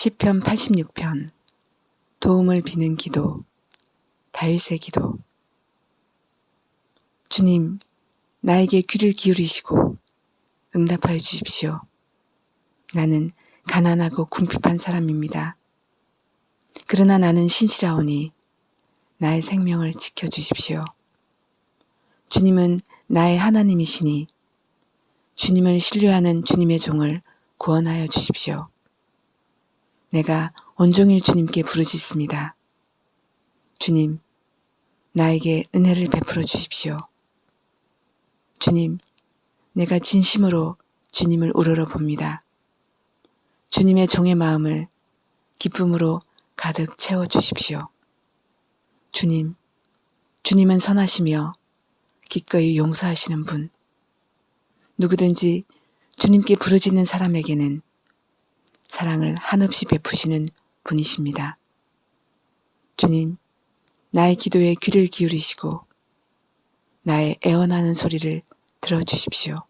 시편 86편 도움을 비는 기도 다윗의 기도 주님 나에게 귀를 기울이시고 응답하여 주십시오. 나는 가난하고 궁핍한 사람입니다. 그러나 나는 신실하오니 나의 생명을 지켜 주십시오. 주님은 나의 하나님이시니 주님을 신뢰하는 주님의 종을 구원하여 주십시오. 내가 온종일 주님께 부르짖습니다. 주님, 나에게 은혜를 베풀어 주십시오. 주님, 내가 진심으로 주님을 우러러 봅니다. 주님의 종의 마음을 기쁨으로 가득 채워 주십시오. 주님, 주님은 선하시며 기꺼이 용서하시는 분. 누구든지 주님께 부르짖는 사람에게는 사랑을 한없이 베푸시는 분이십니다. 주님, 나의 기도에 귀를 기울이시고 나의 애원하는 소리를 들어주십시오.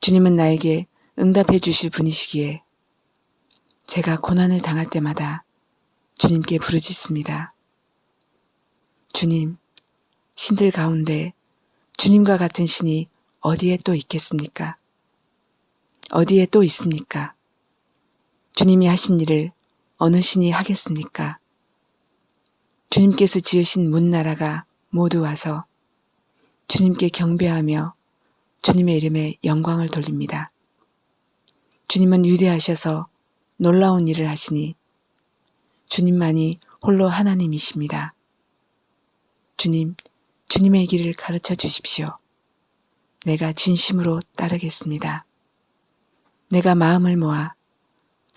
주님은 나에게 응답해 주실 분이시기에 제가 고난을 당할 때마다 주님께 부르짖습니다. 주님, 신들 가운데 주님과 같은 신이 어디에 또 있겠습니까? 어디에 또 있습니까? 주님이 하신 일을 어느 신이 하겠습니까? 주님께서 지으신 문나라가 모두 와서 주님께 경배하며 주님의 이름에 영광을 돌립니다. 주님은 위대하셔서 놀라운 일을 하시니 주님만이 홀로 하나님이십니다. 주님, 주님의 길을 가르쳐 주십시오. 내가 진심으로 따르겠습니다. 내가 마음을 모아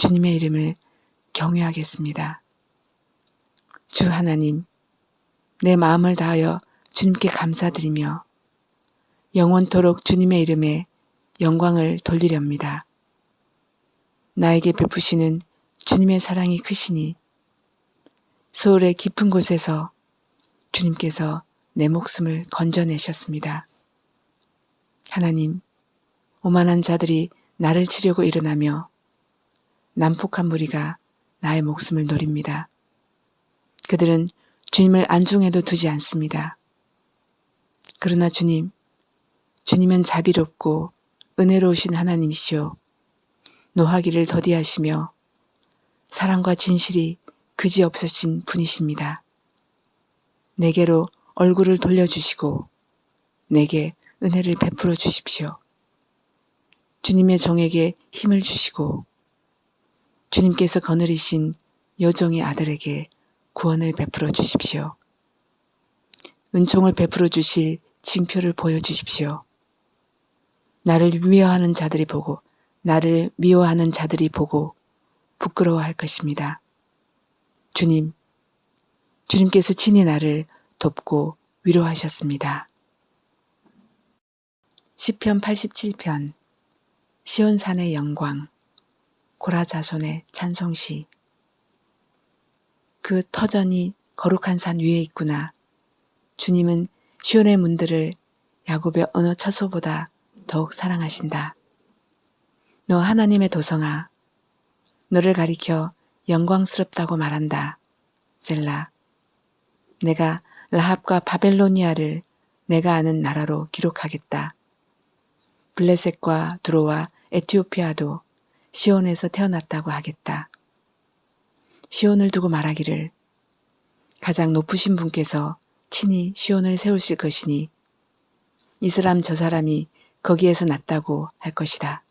주님의 이름을 경외하겠습니다. 주 하나님, 내 마음을 다하여 주님께 감사드리며 영원토록 주님의 이름에 영광을 돌리렵니다. 나에게 베푸시는 주님의 사랑이 크시니 서울의 깊은 곳에서 주님께서 내 목숨을 건져내셨습니다. 하나님, 오만한 자들이 나를 치려고 일어나며 난폭한 무리가 나의 목숨을 노립니다. 그들은 주님을 안중에도 두지 않습니다. 그러나 주님, 주님은 자비롭고 은혜로우신 하나님이시오. 노하기를 더디하시며 사랑과 진실이 그지 없으신 분이십니다. 내게로 얼굴을 돌려주시고 내게 은혜를 베풀어 주십시오. 주님의 종에게 힘을 주시고 주님께서 거느리신 여종의 아들에게 구원을 베풀어 주십시오. 은총을 베풀어 주실 징표를 보여 주십시오. 나를 미워하는 자들이 보고 나를 미워하는 자들이 보고 부끄러워할 것입니다. 주님, 주님께서 친히 나를 돕고 위로하셨습니다. 시편 87편 시온산의 영광 고라자손의 찬송시 그 터전이 거룩한 산 위에 있구나. 주님은 시온의 문들을 야곱의 어느 처소보다 더욱 사랑하신다. 너 하나님의 도성아, 너를 가리켜 영광스럽다고 말한다. 셀라. 내가 라합과 바벨로니아를 내가 아는 나라로 기록하겠다. 블레셋과 두로와 에티오피아도 시온에서 태어났다고 하겠다. 시온을 두고 말하기를 가장 높으신 분께서 친히 시온을 세우실 것이니 이 사람 저 사람이 거기에서 났다고 할 것이다.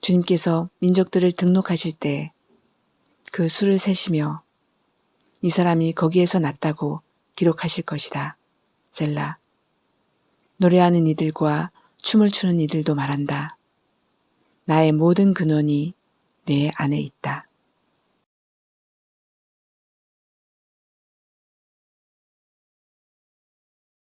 주님께서 민족들을 등록하실 때 그 수를 세시며 이 사람이 거기에서 났다고 기록하실 것이다. 셀라. 노래하는 이들과 춤을 추는 이들도 말한다. 나의 모든 근원이 내 안에 있다.